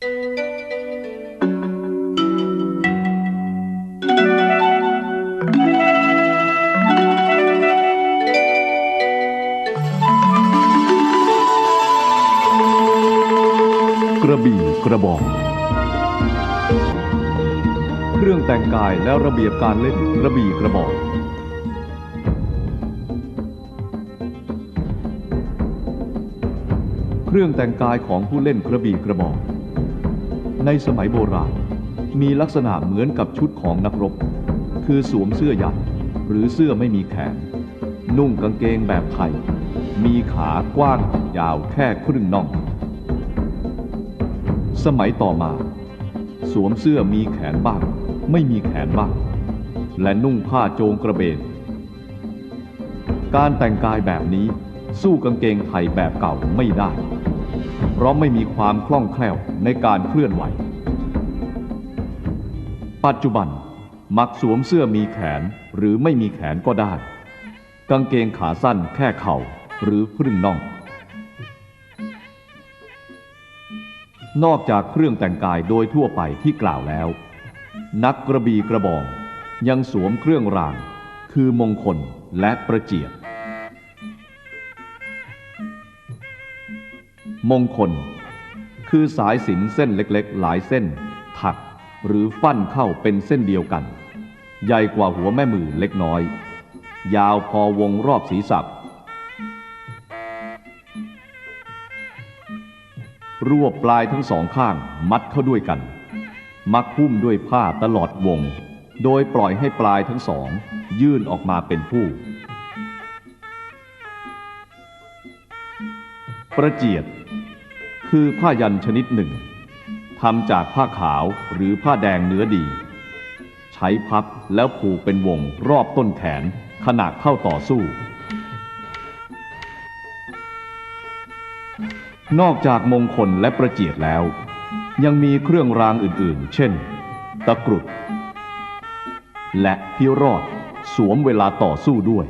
กระบี่กระบอกเครื่องแต่งกายและระเบียบการเล่นกระบี่กระบอกเครื่องแต่งกายของผู้เล่นกระบี่กระบอก ในสมัยโบราณ มีลักษณะเหมือนกับชุดของนักรบ คือสวมเสื้อยันหรือเสื้อไม่มีแขน นุ่งกางเกงแบบไทย มีขากว้างยาวแค่ครึ่งน่อง สมัยต่อมา สวมเสื้อมีแขนบ้าง ไม่มีแขนบ้าง และนุ่งผ้าโจงกระเบน การแต่งกายแบบนี้สู้กางเกงไทยแบบเก่าไม่ได้ เพราะไม่มีความคล่องแคล่วในการเคลื่อนไหว ปัจจุบันมักสวมเสื้อมีแขนหรือไม่มีแขนก็ได้ กางเกงขาสั้นแค่เข่าหรือครึ่งน่อง นอกจากเครื่องแต่งกายโดยทั่วไปที่กล่าวแล้ว นักกระบีกระบองยังสวมเครื่องราง คือมงคลและประเจียด มงคล คือสายสินเส้นเล็กๆ หลายเส้น ถักหรือฟั่นเข้าเป็นเส้นเดียวกัน ใหญ่กว่าหัวแม่มือเล็กน้อย ยาวพอวงรอบศีรษะรวบปลายทั้งสองข้างมัดเข้าด้วยกัน มักหุ้มด้วยผ้าตลอดวง โดยปล่อยให้ปลายทั้งสอง ยื่นออกมาเป็นผู้ ประเจียด คือผ้ายันชนิดหนึ่งทำจากผ้าขาวหรือผ้าแดงเนื้อดี ใช้พับแล้วผูกเป็นวงรอบต้นแขนขณะเข้าต่อสู้ นอกจากมงคลและประเจียดแล้ว ยังมีเครื่องรางอื่นๆ เช่น ตะกรุด และพิรอดสวมเวลาต่อสู้ด้วย